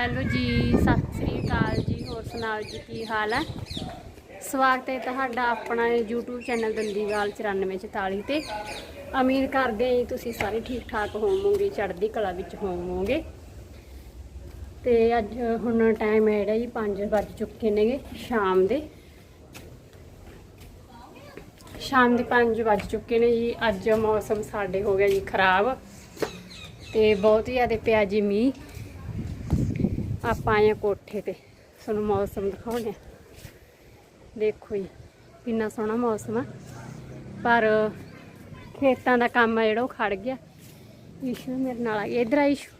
Hello ਜੀ, ਸਤਿ ਸ੍ਰੀ ਅਕਾਲ ਜੀ। ਹੋਰ ਸੁਣਾਓ ਜੀ, ਕੀ ਹਾਲ ਹੈ? ਸਵਾਗਤ ਹੈ ਤੁਹਾਡਾ ਆਪਣਾ YouTube ਚੈਨਲ ਦੰਦੀਵਾਲ 9444 ਤੇ। ਉਮੀਦ ਕਰਦੇ ਹਾਂ ਜੀ ਤੁਸੀਂ ਸਾਰੇ ਠੀਕ ਠਾਕ ਹੋਵੋਗੇ, ਚੜ੍ਹਦੀ ਕਲਾ ਵਿੱਚ ਹੋਵੋਗੇ। ਤੇ ਅੱਜ ਹੁਣ ਟਾਈਮ ਹੈ ਜਿਹੜਾ ਜੀ 5 ਵੱਜ ਚੁੱਕੇ ਨੇਗੇ ਸ਼ਾਮ ਦੇ। ਸ਼ਾਮ ਦੇ 5 ਵੱਜ ਚੁੱਕੇ ਨੇ ਜੀ, ਅੱਜ ਮੌਸਮ ਸਾਡੇ ਹੋ ਗਿਆ ਜੀ ਖਰਾਬ। ਤੇ ਬਹੁਤ ਹੀ ਜ਼ਿਆਦਾ ਪਿਆ ਜੀ ਮੀਂਹ। ਆਪਾਂ ਆਏ ਕੋਠੇ ਤੇ। ਤੁਹਾਨੂੰ ਮੌਸਮ ਦਿਖਾਉਣੇ ਦੇਖੋ ਜੀ ਕਿੰਨਾ ਸੋਹਣਾ ਮੌਸਮ ਆ। ਪਰ ਖੇਤਾਂ ਦਾ ਕੰਮ ਆ ਜਿਹੜਾ ਉਹ ਖੜ ਗਿਆ। ਇਸ਼ੂ ਮੇਰੇ ਨਾਲ ਆ ਗਿਆ। ਇਧਰ ਆ ਇਸ਼ੂ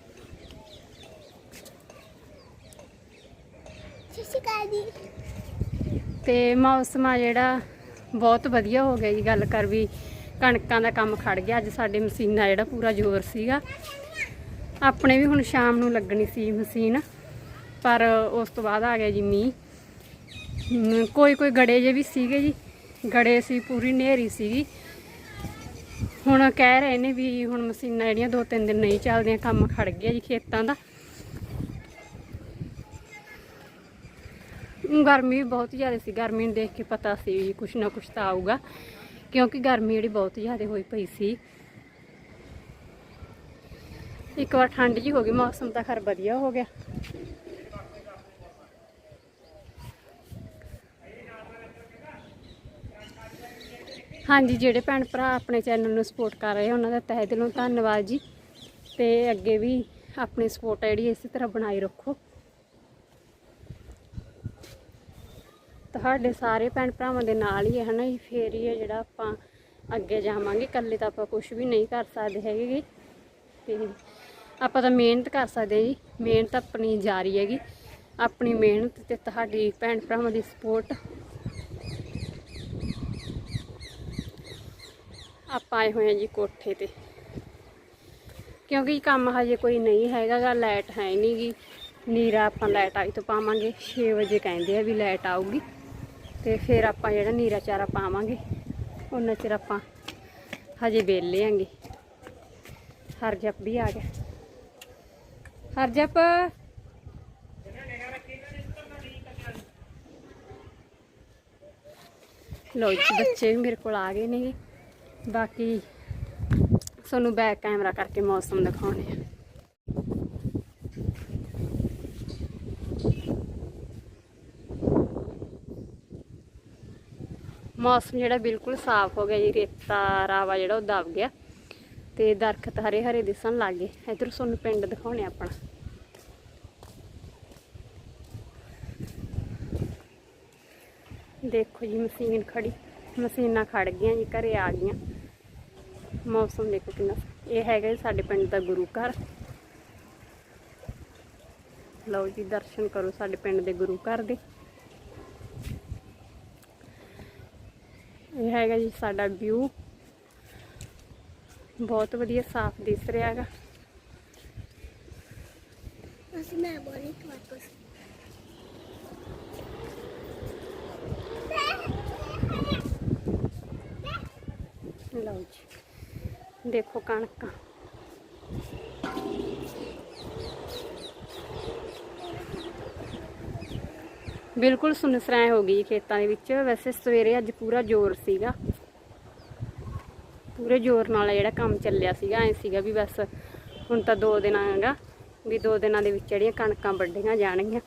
ਦੀ ਤੇ ਮੌਸਮ ਆ ਜਿਹੜਾ ਬਹੁਤ ਵਧੀਆ ਹੋ ਗਿਆ ਜੀ। ਗੱਲ ਕਰ ਵੀ ਕਣਕਾਂ ਦਾ ਕੰਮ ਖੜ ਗਿਆ। ਅੱਜ ਸਾਡੇ ਮਸ਼ੀਨਾਂ ਜਿਹੜਾ ਪੂਰਾ ਜ਼ੋਰ ਸੀਗਾ। ਆਪਣੇ ਵੀ ਹੁਣ ਸ਼ਾਮ ਨੂੰ ਲੱਗਣੀ ਸੀ ਮਸ਼ੀਨ। ਪਰ ਉਸ ਤੋਂ ਬਾਅਦ ਆ ਗਿਆ ਜੀ ਮੀਂਹ। ਕੋਈ ਕੋਈ ਗੜੇ ਜੇ ਵੀ ਸੀਗੇ ਜੀ। ਗੜੇ ਸੀ, ਪੂਰੀ ਨੇਰੀ ਸੀਗੀ। ਹੁਣ ਕਹਿ ਰਹੇ ਨੇ ਵੀ ਹੁਣ ਮਸ਼ੀਨਾਂ ਜਿਹੜੀਆਂ ਦੋ ਤਿੰਨ ਦਿਨ ਨਹੀਂ ਚੱਲਦੀਆਂ, ਕੰਮ ਖੜ ਗਿਆ ਜੀ ਖੇਤਾਂ ਦਾ। ਗਰਮੀ ਵੀ ਬਹੁਤ ਜ਼ਿਆਦਾ ਸੀ। ਗਰਮੀ ਨੂੰ ਦੇਖ ਕੇ ਪਤਾ ਸੀ ਵੀ ਕੁਛ ਨਾ ਕੁਛ ਤਾਂ ਆਊਗਾ, ਕਿਉਂਕਿ ਗਰਮੀ ਜਿਹੜੀ ਬਹੁਤ ਜ਼ਿਆਦਾ ਹੋਈ ਪਈ ਸੀ। ਇੱਕ ਵਾਰ ਠੰਡ ਜੀ ਹੋ ਗਈ, ਮੌਸਮ ਤਾਂ ਖਰ ਵਧੀਆ ਹੋ ਗਿਆ। ਹਾਂਜੀ ਜਿਹੜੇ ਭੈਣ ਭਰਾ ਆਪਣੇ ਚੈਨਲ ਨੂੰ ਸਪੋਰਟ ਕਰ ਰਹੇ ਆ, ਉਹਨਾਂ ਦਾ ਤਹਿ ਦਿਲੋਂ ਧੰਨਵਾਦ ਜੀ। ਤੇ ਅੱਗੇ ਵੀ ਆਪਣੀ ਸਪੋਰਟ ਜਿਹੜੀ ਇਸੇ ਤਰ੍ਹਾਂ ਬਣਾਈ ਰੱਖੋ। ਤੁਹਾਡੇ ਸਾਰੇ ਭੈਣ ਭਰਾਵਾਂ ਦੇ ਨਾਲ ਹੀ ਹੈ ਹਨਾ ਜੀ? ਫੇਰ ਹੀ ਹੈ ਜਿਹੜਾ ਆਪਾਂ ਅੱਗੇ ਜਾਵਾਂਗੇ। ਇਕੱਲੇ ਤਾਂ ਆਪਾਂ ਕੁਝ ਵੀ ਨਹੀਂ ਕਰ ਸਕਦੇ ਹੈਗੇ ਗੇ। ਤੇ ਆਪਾਂ ਤਾਂ ਮਿਹਨਤ ਕਰ ਸਕਦੇ ਜੀ। ਮਿਹਨਤ ਆਪਣੀ ਜਾਰੀ ਹੈਗੀ। ਆਪਣੀ ਮਿਹਨਤ ਤੇ ਤੁਹਾਡੀ ਭੈਣ ਭਰਾਵਾਂ ਦੀ ਸਪੋਰਟ ਆਪਾਂ ਆਏ ਹੋਏ ਹਾਂ ਜੀ ਕੋਠੇ ਤੇ। ਕਿਉਂਕਿ ਕੰਮ ਹਜੇ ਕੋਈ ਨਹੀਂ ਹੈਗਾ ਗਾ ਲਾਈਟ ਹੈ ਨਹੀਂ ਗੀ ਨੀਰਾ ਆਪਾਂ ਲਾਈਟ ਆਈ ਤੋਂ ਪਾਵਾਂਗੇ। 6 ਵਜੇ ਕਹਿੰਦੇ ਆ ਵੀ ਲਾਈਟ ਆਊਗੀ। ਤੇ ਫਿਰ ਆਪਾਂ ਜਿਹੜਾ ਨੀਰਾ ਚਾਰਾ ਪਾਵਾਂਗੇ, ਉਹਨਾਂ ਚਿਰ ਆਪਾਂ ਹਜੇ ਵੇਲੇ ਆਂਗੇ ਹਰਜਪ ਵੀ ਆ ਗਿਆ। ਹਰਜਪ! ਲੋ ਜੀ, ਬੱਚੇ ਵੀ ਮੇਰੇ ਕੋਲ ਆ ਗਏ ਨੇਗੇ। ਬਾਕੀ ਤੁਹਾਨੂੰ ਬੈਕ ਕੈਮਰਾ ਕਰਕੇ ਮੌਸਮ ਦਿਖਾਉਣੇ ਆ। ਮੌਸਮ ਜਿਹੜਾ ਬਿਲਕੁਲ ਸਾਫ਼ ਹੋ ਗਿਆ ਜੀ, ਰੇਤਾ, ਰਾਵਾ ਜਿਹੜਾ ਉਹ ਦਬ ਗਿਆ ਤੇ ਦਰਖਤ ਹਰੇ ਹਰੇ ਦਿਸਣ ਲੱਗ ਗਏ। ਇਧਰ ਤੁਹਾਨੂੰ ਪਿੰਡ ਦਿਖਾਉਣੇ ਆਪਣਾ। ਦੇਖੋ ਜੀ ਮਸ਼ੀਨ ਖੜੀ। ਮਸ਼ੀਨਾਂ ਖੜ ਗਈਆਂ ਜੀ, ਘਰੇ ਆ ਗਈਆਂ। ਮੌਸਮ ਦੇਖੋ ਕਿੰਨਾ ਇਹ ਹੈਗਾ ਜੀ ਸਾਡੇ ਪਿੰਡ ਦਾ ਗੁਰੂ ਘਰ। ਲਓ ਜੀ, ਦਰਸ਼ਨ ਕਰੋ ਸਾਡੇ ਪਿੰਡ ਦੇ ਗੁਰੂ ਘਰ ਦੇ। ਇਹ ਹੈਗਾ ਜੀ ਸਾਡਾ ਵਿਊ। ਬਹੁਤ ਵਧੀਆ ਸਾਫ਼ ਦਿਸ ਰਿਹਾ ਹੈਗਾ। ਅਸੀਂ ਮੈਂ ਬੋਲੀ ਵਾਪਸ ਲਓ ਜੀ। ਦੇਖੋ ਕਣਕ। ਬਿਲਕੁਲ ਸੁਨਸਰਾਏ ਹੋ ਗਈ ਖੇਤਾਂ ਦੇ ਵਿੱਚ। ਵੈਸੇ ਸਵੇਰੇ ਅੱਜ ਪੂਰਾ ਜ਼ੋਰ ਸੀਗਾ। ਪੂਰੇ ਜ਼ੋਰ ਨਾਲ ਜਿਹੜਾ ਕੰਮ ਚੱਲਿਆ ਸੀਗਾ। ਐ ਸੀਗਾ ਵੀ ਬਸ ਹੁਣ ਤਾਂ ਦੋ ਦਿਨ ਆਗਾ ਵੀ ਦੋ ਦਿਨਾਂ ਦੇ ਵਿੱਚ ਜਿਹੜੀਆਂ ਕਣਕਾਂ ਵੱਢੀਆਂ ਜਾਣਗੀਆਂ।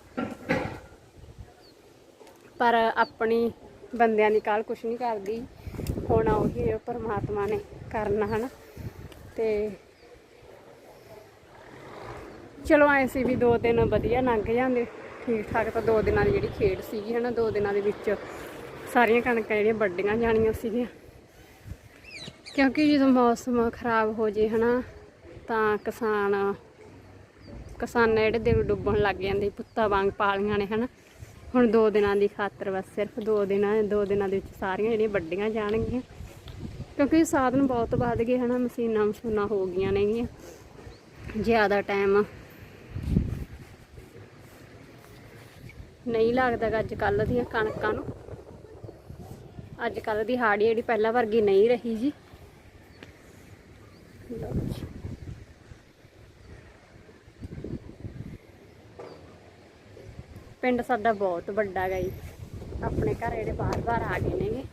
ਪਰ ਆਪਣੀ ਬੰਦਿਆਂ ਦੀ ਕਾਲ ਕੁਛ ਨਹੀਂ ਕਰਦੀ। ਹੋਣਾ ਉਹੀ ਹੈ ਪਰਮਾਤਮਾ ਨੇ ਕਰਨਾ ਹਨਾ। ਤੇ ਚਲੋ ਐ ਸੀ ਵੀ ਦੋ ਦਿਨ ਵਧੀਆ ਲੰਘ ਜਾਂਦੇ। ਠੀਕ ਠਾਕ ਤਾਂ ਦੋ ਦਿਨਾਂ ਦੀ ਜਿਹੜੀ ਖੇਡ ਸੀਗੀ ਹਨਾ, ਦੋ ਦਿਨਾਂ ਦੇ ਵਿੱਚ ਸਾਰੀਆਂ ਕਣਕਾਂ ਜਿਹੜੀਆਂ ਵੱਡੀਆਂ ਜਾਣੀਆਂ ਸੀਗੀਆਂ। ਕਿਉਂਕਿ ਜਦੋਂ ਮੌਸਮ ਖਰਾਬ ਹੋ ਜੇ ਹਨਾ, ਤਾਂ ਕਿਸਾਨ ਕਿਸਾਨ ਜਿਹੜੇ ਦਿਲ ਡੁੱਬਣ ਲੱਗ ਜਾਂਦੇ, ਪੁੱਤਾਂ ਵਾਂਗ ਪਾਲੀਆਂ ਨੇ ਹਨਾ। ਹੁਣ ਦੋ ਦਿਨਾਂ ਦੀ ਖਾਤਰ ਬਸ ਸਿਰਫ ਦੋ ਦਿਨਾਂ ਦੋ ਦਿਨਾਂ ਦੇ ਵਿੱਚ ਸਾਰੀਆਂ ਜਿਹੜੀਆਂ ਵੱਡੀਆਂ ਜਾਣਗੀਆਂ। ਕਿਉਂਕਿ ਸਾਧਨ ਬਹੁਤ ਵੱਧ ਗਏ ਹਨਾ, ਮਸ਼ੀਨਾਂ ਮਸ਼ੀਨਾਂ ਹੋ ਗਈਆਂ ਨੇਗੀਆਂ। ਜ਼ਿਆਦਾ ਟਾਈਮ ਨਹੀਂ ਲੱਗਦਾ ਅੱਜ ਕੱਲ ਦੀਆਂ ਕਣਕਾਂ ਨੂੰ। ਅੱਜ ਕੱਲ ਦੀ ਹਾੜੀ ਜਿਹੜੀ ਪਹਿਲਾਂ ਵਰਗੀ ਨਹੀਂ ਰਹੀ ਜੀ। ਪਿੰਡ ਸਾਡਾ ਬਹੁਤ ਵੱਡਾ ਗਾ ਜੀ। ਆਪਣੇ ਘਰ ਜਿਹੜੇ ਬਾਹਰ-ਬਾਹਰ ਆ ਗਏ ਨੇਗੇ।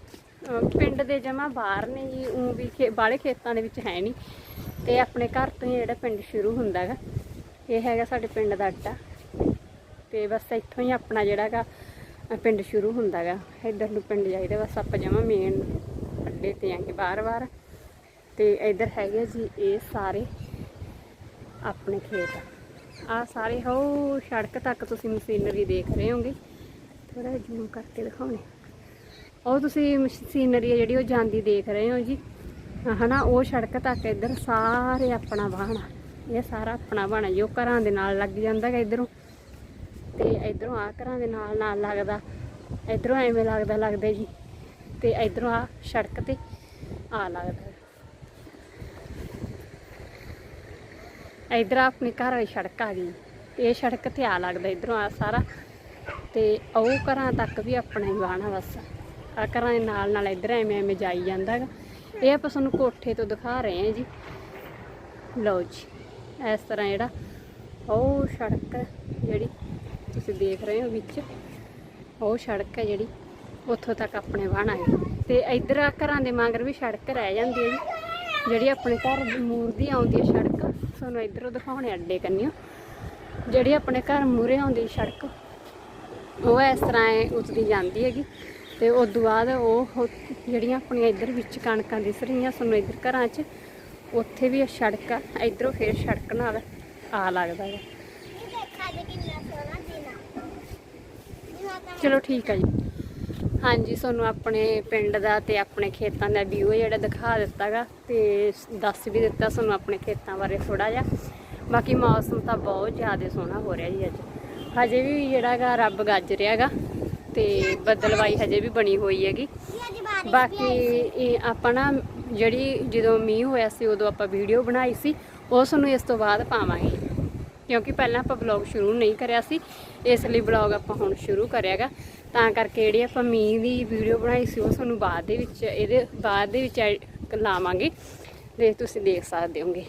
ਪਿੰਡ ਦੇ ਜਮਾ ਬਾਹਰ ਨੇ ਜੀ ਉਹ ਵੀ ਖੇ ਬਾਹਲੇ ਖੇਤਾਂ ਦੇ ਵਿੱਚ ਹੈ ਨਹੀਂ। ਤੇ ਆਪਣੇ ਘਰ ਤੋਂ ਹੀ ਜਿਹੜਾ ਪਿੰਡ ਸ਼ੁਰੂ ਹੁੰਦਾ ਗਾ ਇਹ ਹੈਗਾ ਸਾਡੇ ਪਿੰਡ ਦਾ ਅੱਡਾ ਤੇ ਬਸ ਇੱਥੋਂ ਹੀ ਆਪਣਾ ਜਿਹੜਾ ਗਾ ਪਿੰਡ ਸ਼ੁਰੂ ਹੁੰਦਾ ਗਾ ਇੱਧਰ ਨੂੰ ਪਿੰਡ ਜਾਈਦਾ, ਬਸ ਆਪਾਂ ਜਮਾ ਮੇਨ ਅੱਡੇ ਤੇ ਆਂਗੇ ਬਾਹਰ-ਬਾਹਰ ਤੇ ਇੱਧਰ ਹੈਗੇ ਜੀ, ਇਹ ਸਾਰੇ ਆਪਣੇ ਖੇਤ। ਆ ਸਾਰੇ ਹੋ, ਸੜਕ ਤੱਕ ਤੁਸੀਂ ਮਸ਼ੀਨਰੀ ਦੇਖ ਰਹੇ ਹੋਗੇ। ਥੋੜਾ ਜ਼ੂਮ ਕਰਕੇ ਦਿਖਾਉਣੇ। ਉਹ ਤੁਸੀਂ ਮਸ਼ੀਨਰੀ ਆ ਜਿਹੜੀ ਉਹ ਜਾਂਦੀ ਦੇਖ ਰਹੇ ਹੋ ਜੀ। ਹਨਾ, ਉਹ ਸੜਕ ਤੱਕ ਇੱਧਰ ਸਾਰੇ ਆਪਣਾ ਵਾਹਣਾ ਇਹ ਸਾਰਾ ਆਪਣਾ ਵਾਹਣਾ ਜੋ। ਘਰਾਂ ਦੇ ਨਾਲ ਲੱਗ ਜਾਂਦਾ ਹੈ ਇਧਰੋਂ। ਤੇ ਇਧਰੋਂ ਆ ਘਰਾਂ ਦੇ ਨਾਲ ਨਾਲ ਲੱਗਦਾ। ਇਧਰੋਂ ਐਵੇਂ ਲੱਗਦਾ ਲੱਗਦਾ ਜੀ। ਤੇ ਇਧਰੋਂ ਆ ਸੜਕ ਤੇ ਆ ਲੱਗਦਾ। ਇਧਰ ਆਪਣੀ ਘਰ ਵਾਲੀ ਸੜਕ ਆ ਗਈ। ਤੇ ਇਹ ਸੜਕ ਤੇ ਆ ਲੱਗਦਾ ਇਧਰੋਂ ਆ ਸਾਰਾ। ਤੇ ਉਹ ਘਰਾਂ ਤੱਕ ਵੀ ਆਪਣਾ ਹੀ ਬਾਣਾ ਬਸ। ਆ ਘਰਾਂ ਦੇ ਨਾਲ ਨਾਲ ਇਧਰ ਐਵੇਂ ਐਵੇਂ ਜਾਈ ਜਾਂਦਾ ਹੈਗਾ। ਇਹ ਆਪਾਂ ਤੁਹਾਨੂੰ ਕੋਠੇ ਤੋਂ ਦਿਖਾ ਰਹੇ ਹਾਂ ਜੀ। ਲਓ ਜੀ, ਇਸ ਤਰ੍ਹਾਂ ਜਿਹੜਾ ਉਹ ਸੜਕ ਜਿਹੜੀ ਤੁਸੀਂ ਦੇਖ ਰਹੇ ਹੋ ਵਿੱਚ। ਉਹ ਸੜਕ ਹੈ ਜਿਹੜੀ ਉੱਥੋਂ ਤੱਕ ਆਪਣੇ ਬਾਣਾ ਹੈ। ਤੇ ਇਧਰ ਘਰਾਂ ਦੇ ਮਗਰ ਵੀ ਸੜਕ ਰਹਿ ਜਾਂਦੀ ਹੈ ਜੀ। ਜਿਹੜੀ ਆਪਣੇ ਘਰ ਦੀ ਮੂਰ ਦੀ ਆਉਂਦੀ ਹੈ ਸੜਕ ਤੁਹਾਨੂੰ ਇਧਰੋਂ ਦਿਖਾਉਣੇ ਅੱਡੇ ਕੰਨਿਓ। ਜਿਹੜੀ ਆਪਣੇ ਘਰ ਮੂਰੇ ਆਉਂਦੀ ਸੜਕ ਉਹ ਇਸ ਤਰ੍ਹਾਂ ਐ ਉਤਰੀ ਜਾਂਦੀ ਹੈਗੀ। ਤੇ ਉਸ ਤੋਂ ਬਾਅਦ ਉਹ ਜਿਹੜੀਆਂ ਆਪਣੀਆਂ ਇੱਧਰ ਵਿੱਚ ਕਣਕਾਂ ਦਿਸ ਰਹੀਆਂ ਸਾਨੂੰ ਇੱਧਰ ਘਰਾਂ 'ਚ ਉੱਥੇ ਵੀ ਇਹ ਸੜਕ ਆ ਇੱਧਰੋਂ ਫਿਰ ਸੜਕ ਨਾਲ ਆ ਲੱਗਦਾ ਹੈ ਚਲੋ ਠੀਕ ਆ ਜੀ। ਹਾਂਜੀ ਤੁਹਾਨੂੰ ਆਪਣੇ ਪਿੰਡ ਦਾ ਤੇ ਆਪਣੇ ਖੇਤਾਂ ਦਾ ਵਿਊ ਜਿਹੜਾ ਦਿਖਾ ਦਿੱਤਾਗਾ ਤੇ ਦੱਸ ਵੀ ਦਿੱਤਾ ਤੁਹਾਨੂੰ ਆਪਣੇ ਖੇਤਾਂ ਬਾਰੇ ਥੋੜਾ ਜਿਹਾ। ਬਾਕੀ ਮੌਸਮ ਤਾਂ ਬਹੁਤ ਜ਼ਿਆਦਾ ਸੋਹਣਾ ਹੋ ਰਿਹਾ ਜੀ ਅੱਜ। ਹਜੇ ਵੀ ਜਿਹੜਾਗਾ ਰੱਬ ਗੱਜ ਰਿਹਾਗਾ ਤੇ ਬਦਲਵਾਈ ਹਜੇ ਵੀ ਬਣੀ ਹੋਈ ਹੈਗੀ। ਬਾਕੀ ਇਹ ਆਪਾਂ ਨਾ ਜਿਹੜੀ ਜਦੋਂ ਮੀਂਹ ਹੋਇਆ ਸੀ, ਉਦੋਂ ਆਪਾਂ ਵੀਡੀਓ ਬਣਾਈ ਸੀ, ਉਹ ਤੁਹਾਨੂੰ ਇਸ ਤੋਂ ਬਾਅਦ ਪਾਵਾਂਗੇ। ਕਿਉਂਕਿ ਪਹਿਲਾਂ ਆਪਾਂ ਬਲੌਗ ਸ਼ੁਰੂ ਨਹੀਂ ਕਰਿਆ ਸੀ, ਇਸ ਲਈ ਬਲੌਗ ਆਪਾਂ ਹੁਣ ਸ਼ੁਰੂ ਕਰਿਆਗਾ ਤਾਂ ਕਰਕੇ ਜਿਹੜੀ ਆਪਾਂ ਮੀਂਹ ਦੀ ਵੀਡੀਓ ਬਣਾਈ ਸੀ, ਉਹ ਤੁਹਾਨੂੰ ਬਾਅਦ ਦੇ ਵਿੱਚ, ਇਹਦੇ ਬਾਅਦ ਦੇ ਵਿੱਚ ਐਡ- ਲਾਵਾਂਗੇ ਤੇ ਤੁਸੀਂ ਦੇਖ ਸਕਦੇ ਹੋਗੇ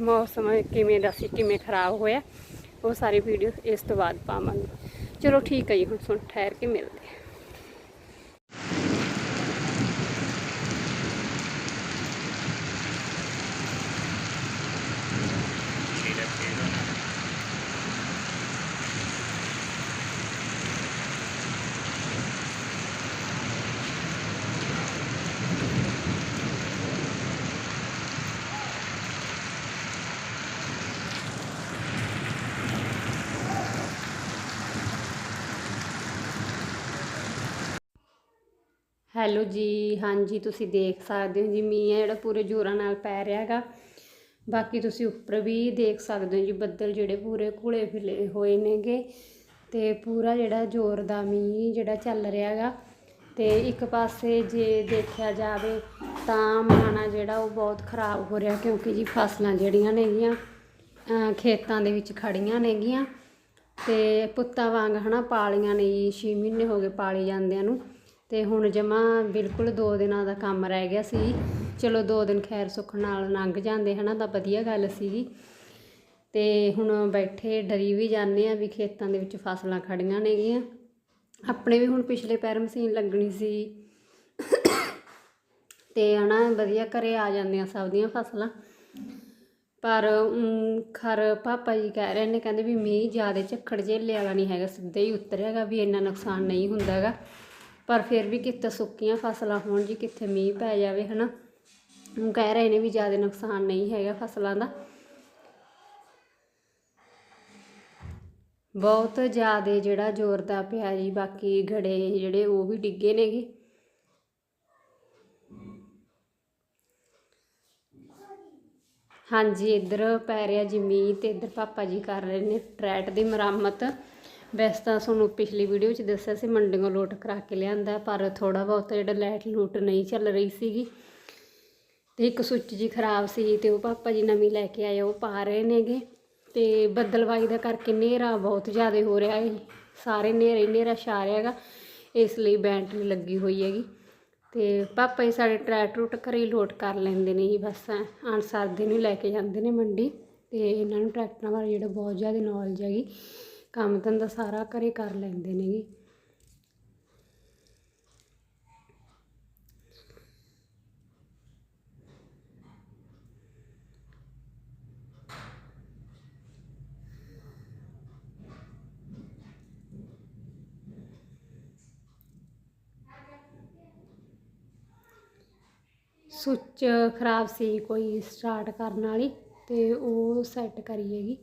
ਮੌਸਮ ਕਿਵੇਂ ਦਾ ਸੀ, ਕਿਵੇਂ ਖਰਾਬ ਹੋਇਆ, ਉਹ ਸਾਰੀ ਵੀਡੀਓ ਇਸ ਤੋਂ ਬਾਅਦ ਪਾਵਾਂਗੇ। ਚਲੋ ਠੀਕ ਹੈ ਜੀ, ਹੁਣ ਸੁਣ ਠਹਿਰ ਕੇ ਮਿਲਦੇ ਹਾਂ ਹੈਲੋ ਜੀ, ਹਾਂਜੀ, ਤੁਸੀਂ ਦੇਖ ਸਕਦੇ ਹੋ ਜੀ, ਮੀਂਹ ਹੈ ਜਿਹੜਾ ਪੂਰੇ ਜ਼ੋਰਾਂ ਨਾਲ ਪੈ ਰਿਹਾ ਹੈਗਾ। ਬਾਕੀ ਤੁਸੀਂ ਉੱਪਰ ਵੀ ਦੇਖ ਸਕਦੇ ਹੋ ਜੀ, ਬੱਦਲ ਜਿਹੜੇ ਪੂਰੇ ਘੁਲੇ ਫਿਲੇ ਹੋਏ ਨੇਗੇ ਤੇ ਪੂਰਾ ਜਿਹੜਾ ਜ਼ੋਰ ਦਾ ਮੀਂਹ ਜਿਹੜਾ ਚੱਲ ਰਿਹਾ ਹੈਗਾ। ਤੇ ਇੱਕ ਪਾਸੇ ਜੇ ਦੇਖਿਆ ਜਾਵੇ ਤਾਂ ਮਾਣਾ ਜਿਹੜਾ ਉਹ ਬਹੁਤ ਖਰਾਬ ਹੋ ਰਿਹਾ ਕਿਉਂਕਿ ਜੀ ਫਸਲਾਂ ਜਿਹੜੀਆਂ ਨੇਗੀਆਂ ਖੇਤਾਂ ਦੇ ਵਿੱਚ ਖੜੀਆਂ ਨੇਗੀਆਂ ਤੇ ਪੁੱਤਾਂ ਵਾਂਗ ਹਨਾ ਪਾਲੀਆਂ ਨੇ ਜੀ 6 ਮਹੀਨੇ ਹੋ ਗਏ ਪਾਲੀ ਜਾਂਦਿਆਂ ਨੂੰ। ਅਤੇ ਹੁਣ ਜਮ੍ਹਾਂ ਬਿਲਕੁਲ ਦੋ ਦਿਨਾਂ ਦਾ ਕੰਮ ਰਹਿ ਗਿਆ ਸੀ। ਚਲੋ ਦੋ ਦਿਨ ਖੈਰ ਸੁੱਖ ਨਾਲ ਲੰਘ ਜਾਂਦੇ ਹੈ ਨਾ ਤਾਂ ਵਧੀਆ ਗੱਲ ਸੀਗੀ ਅਤੇ ਹੁਣ ਬੈਠੇ ਡਰੀ ਵੀ ਜਾਂਦੇ ਆ ਵੀ ਖੇਤਾਂ ਦੇ ਵਿੱਚ ਫਸਲਾਂ ਖੜੀਆਂ ਨੇਗੀਆਂ। ਆਪਣੇ ਵੀ ਹੁਣ ਪਿਛਲੇ ਪੈਰ ਮਸ਼ੀਨ ਲੱਗਣੀ ਸੀ। ਤੇ ਹਨਾ, ਵਧੀਆ ਘਰੇ ਆ ਜਾਂਦੀਆਂ ਸਭ ਦੀਆਂ ਫਸਲਾਂ। ਪਰ ਖਰ ਪਾਪਾ ਜੀ ਕਹਿ ਰਹੇ ਨੇ, ਕਹਿੰਦੇ ਵੀ ਮੀਂਹ ਜ਼ਿਆਦਾ ਝੱਖੜ ਝੇਲੇ ਵਾਲਾ ਨਹੀਂ ਹੈਗਾ, ਸਿੱਧਾ ਹੀ ਉਤਰਿਆਗਾ ਵੀ ਇੰਨਾ ਨੁਕਸਾਨ ਨਹੀਂ ਹੁੰਦਾਗਾ। ਪਰ ਫਿਰ ਵੀ ਕਿਤੇ ਸੁੱਕੀਆਂ ਫਸਲਾਂ ਹੋਣ ਜੀ ਕਿੱਥੇ ਮੀਂਹ ਪੈ ਜਾਵੇ, ਹਨਾ। ਉਹ ਕਹਿ ਰਹੇ ਨੇ ਵੀ ਜ਼ਿਆਦਾ ਨੁਕਸਾਨ ਨਹੀਂ ਹੈਗਾ ਫਸਲਾਂ ਦਾ। ਬਹੁਤ ਜ਼ਿਆਦਾ ਜਿਹੜਾ ਜ਼ੋਰ ਦਾ ਪਿਆ ਜੀ, ਬਾਕੀ ਗੜੇ ਜਿਹੜੇ ਉਹ ਵੀ ਡਿੱਗੇ ਨੇਗੇ। ਹਾਂਜੀ, ਇੱਧਰ ਪੈ ਰਿਹਾ ਜੀ ਮੀਂਹ ਤੇ ਇੱਧਰ ਪਾਪਾ ਜੀ ਕਰ ਰਹੇ ਨੇ ਟਰੈਟ ਦੀ ਮੁਰੰਮਤ। ਵੈਸੇ ਤਾਂ ਤੁਹਾਨੂੰ ਪਿਛਲੀ ਵੀਡੀਓ 'ਚ ਦੱਸਿਆ ਸੀ ਮੰਡੀੋਂ ਲੋਟ ਕਰਾ ਕੇ ਲਿਆਂਦਾ, ਪਰ ਥੋੜਾ ਬਹੁਤ ਜਿਹੜਾ ਲਾਈਟ ਲੂਟ ਨਹੀਂ ਚੱਲ ਰਹੀ ਸੀਗੀ। ਤੇ ਇੱਕ ਸੁੱਚ ਜੀ ਖਰਾਬ ਸੀ ਤੇ ਉਹ ਪਾਪਾ ਜੀ ਨਵੀਂ ਲੈ ਕੇ ਆਏ, ਉਹ ਪਾ ਰਹੇ ਨੇਗੇ। ਤੇ ਬੱਦਲਵਾਈ ਦਾ ਕਰਕੇ ਹਨੇਰਾ ਬਹੁਤ ਜ਼ਿਆਦਾ ਹੋ ਰਿਹਾ ਹੈ ਸਾਰੇ ਹਨੇਰੇ ਹਨੇਰਾ ਛਾ ਰਿਹਾ ਹੈਗਾ, ਇਸ ਲਈ ਬੈਂਟਰੀ ਲੱਗੀ ਹੋਈ ਹੈਗੀ। ਤੇ ਪਾਪਾ ਜੀ ਸਾਡੇ ਟਰੈਕ ਟਰੂਟ ਘਰੇ ਹੀ ਲੋਡ ਕਰ ਲੈਂਦੇ ਨੇ ਜੀ, ਬਸ ਅਨਸਰ ਦੇ ਨੂੰ ਲੈ ਕੇ ਜਾਂਦੇ ਨੇ ਮੰਡੀ। ਤੇ ਇਹਨਾਂ ਨੂੰ ਟਰੈਕਟਰਾਂ ਬਾਰੇ ਜਿਹੜਾ ਬਹੁਤ ਜ਼ਿਆਦਾ ਨੌਲੇਜ ਹੈਗੀ। ਕੰਮ ਧੰਦਾ ਸਾਰਾ ਘਰੇ ਕਰ ਲੈਂਦੇ ਨੇ ਜੀ ਸੁੱਚ ਖਰਾਬ ਸੀ, ਕੋਈ ਸਟਾਰਟ ਕਰਨ ਵਾਲੀ, ਤੇ ਉਹ ਸੈੱਟ ਕਰੀ ਹੈਗੀ।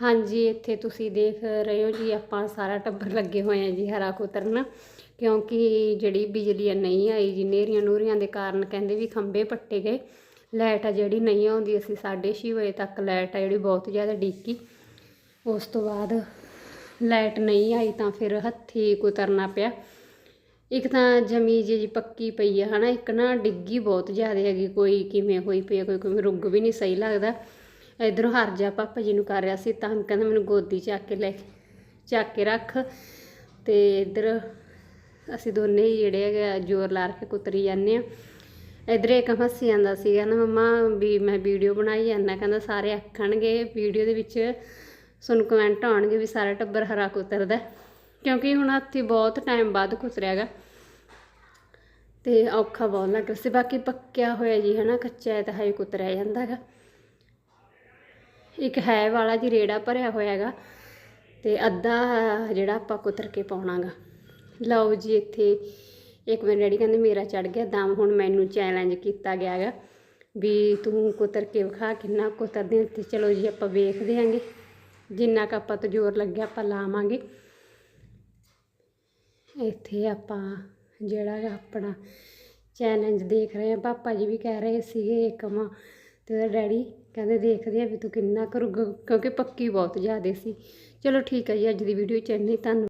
ਹਾਂਜੀ, ਇੱਥੇ ਤੁਸੀਂ ਦੇਖ ਰਹੇ ਹੋ ਜੀ, ਆਪਾਂ ਸਾਰਾ ਟੱਬਰ ਲੱਗੇ ਹੋਏ ਆ ਜੀ ਹਰਾ ਕੁਤਰਨ ਕਿਉਂਕਿ ਜਿਹੜੀ ਬਿਜਲੀ ਆ ਨਹੀਂ ਆਈ ਜੀ ਨੇਰੀਆਂ ਨੂਰੀਆਂ ਦੇ ਕਾਰਨ ਕਹਿੰਦੇ ਵੀ ਖੰਭੇ ਪੱਟੇ ਗਏ, ਲਾਈਟ ਆ ਜਿਹੜੀ ਨਹੀਂ ਆਉਂਦੀ, ਅਸੀਂ 6:30 ਵਜੇ ਤੱਕ ਲਾਈਟ ਆ ਜਿਹੜੀ ਬਹੁਤ ਜ਼ਿਆਦਾ ਡਿੱਗੀ ਉਸ ਤੋਂ ਬਾਅਦ ਲਾਈਟ ਨਹੀਂ ਆਈ ਤਾਂ ਫਿਰ ਹੱਥੀ ਕੁਤਰਨਾ ਪਿਆ। ਇੱਕ ਤਾਂ ਜਮੀ ਜਿਹੀ ਪੱਕੀ ਪਈ ਆ, ਹਨਾ, ਇੱਕ ਨਾ ਡਿੱਗੀ ਬਹੁਤ ਜ਼ਿਆਦਾ ਹੈਗੀ, ਕੋਈ ਕਿਵੇਂ ਹੋਈ ਪਈ ਆ, ਕੋਈ ਕਿਵੇਂ ਰੁੱਗ ਵੀ ਨਹੀਂ ਸਹੀ ਲੱਗਦਾ। ਇਧਰੋਂ ਹਰ ਜਾ ਪਾਪਾ ਜੀ ਨੂੰ ਕਰ ਰਿਹਾ ਸੀ, ਤਾਂ ਕਹਿੰਦਾ ਮੈਨੂੰ ਗੋਦੀ ਚੱਕ ਕੇ ਲੈ ਚੱਕ ਕੇ ਰੱਖ। ਤੇ ਇਧਰ ਅਸੀਂ ਦੋਨੇ ਹੀ ਜਿਹੜੇ ਹੈਗੇ ਆ, ਜ਼ੋਰ ਲਾ ਕੇ ਕੁਤਰੀ ਜਾਂਦੇ ਆ। ਇਧਰ ਇੱਕ ਹੱਸੀ ਜਾਂਦਾ ਸੀਗਾ ਨਾ ਮਮਾ ਵੀ ਮੈਂ ਵੀਡੀਓ ਬਣਾਈ ਜਾਂਦਾ ਕਹਿੰਦਾ ਸਾਰੇ ਆਖਣਗੇ, ਵੀਡੀਓ ਦੇ ਵਿੱਚ ਤੁਹਾਨੂੰ ਕਮੈਂਟ ਆਉਣਗੇ ਵੀ ਸਾਰਾ ਟੱਬਰ ਹਰਾ ਕੁਤਰਦਾ ਕਿਉਂਕਿ ਹੁਣ ਹੱਥੀ ਬਹੁਤ ਟਾਈਮ ਬਾਅਦ ਕੁਤਰਿਆ ਗਾ। ਤੇ ਔਖਾ ਬਹੁਤ ਲੱਗ ਰਿਹਾ ਸੀ, ਬਾਕੀ ਪੱਕਿਆ ਹੋਇਆ ਜੀ ਹਨਾ, ਕੱਚਾ ਹੈ ਤਾਂ ਹਜੇ ਕੁਤਰਿਆ ਜਾਂਦਾ ਹੈਗਾ ਇੱਕ ਹੈ ਵਾਲਾ ਜੀ ਰੇੜਾ ਭਰਿਆ ਹੋਇਆ ਹੈਗਾ ਤੇ ਅੱਧਾ ਜਿਹੜਾ ਆਪਾਂ ਕੁਤਰ ਕੇ ਪਾਉਣਾਗਾ। ਲਓ ਜੀ ਇੱਥੇ ਇੱਕ ਮੇਰੇ ਡੈਡੀ ਕਹਿੰਦੇ ਮੇਰਾ ਚੜ ਗਿਆ, ਦਮ ਹੁਣ ਮੈਨੂੰ ਚੈਲੰਜ ਕੀਤਾ ਗਿਆ ਹੈਗਾ ਵੀ ਤੂੰ ਕੁਤਰ ਕੇ ਵਿਖਾ ਕਿੰਨਾ ਕੁਤਰਦੇ ਤੇ ਚਲੋ ਜੀ ਆਪਾਂ ਵੇਖਦੇ ਆਂਗੇ ਜਿੰਨਾ ਕੁ ਆਪਾਂ ਤੋਂ ਜ਼ੋਰ ਲੱਗਿਆ ਆਪਾਂ ਲਾਵਾਂਗੇ। ਇੱਥੇ ਆਪਾਂ ਜਿਹੜਾ ਗਾ ਆਪਣਾ ਚੈਲੰਜ ਦੇਖ ਰਹੇ ਆ ਪਾਪਾ ਜੀ ਵੀ ਕਹਿ ਰਹੇ ਸੀਗੇ ਇੱਕ ਮਾਂ ਤੇ ਉਹਦਾ ਡੈਡੀ ਕਹਿੰਦੇ ਦੇਖਦੇ ਆ ਵੀ ਤੂੰ ਕਿੰਨਾ ਕਰੂਗਾ, ਕਿਉਂਕਿ ਪੱਕੀ ਬਹੁਤ ਜ਼ਿਆਦੇ ਸੀ। ਚਲੋ ਠੀਕ ਹੈ ਜੀ, ਅੱਜ ਦੀ ਵੀਡੀਓ ਚ ਇੰਨੀ, ਧੰਨਵਾਦ।